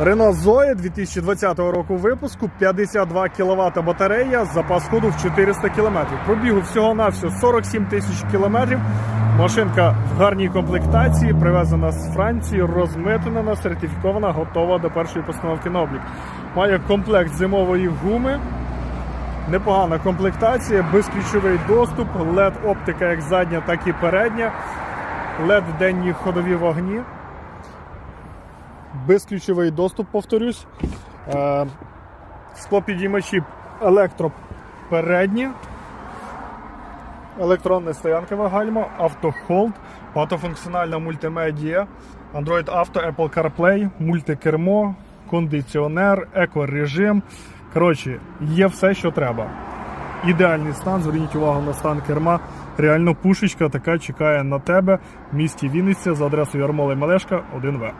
Renault Zoe 2020 року випуску, 52 кВт батарея, запас ходу в 400 км. Пробігу всього-навсього 47 тисяч км. Машинка в гарній комплектації, привезена з Франції, розмитнена, сертифікована, готова до першої постановки на облік. Має комплект зимової гуми. Непогана комплектація, безключовий доступ, LED оптика як задня, так і передня, LED денні ходові вогні. Безключовий доступ, повторюсь. Е, Склопідіймачі електропередні. Електронне стоянкове гальмо, автохолд, багатофункціональна мультимедія, Android Auto, Apple CarPlay, мультикермо, кондиціонер, екорежим. Коротше, є все, що треба. Ідеальний стан, зверніть увагу на стан керма. Реально пушечка така чекає на тебе в місті Вінниця за адресою Ярмола Малешка 1В.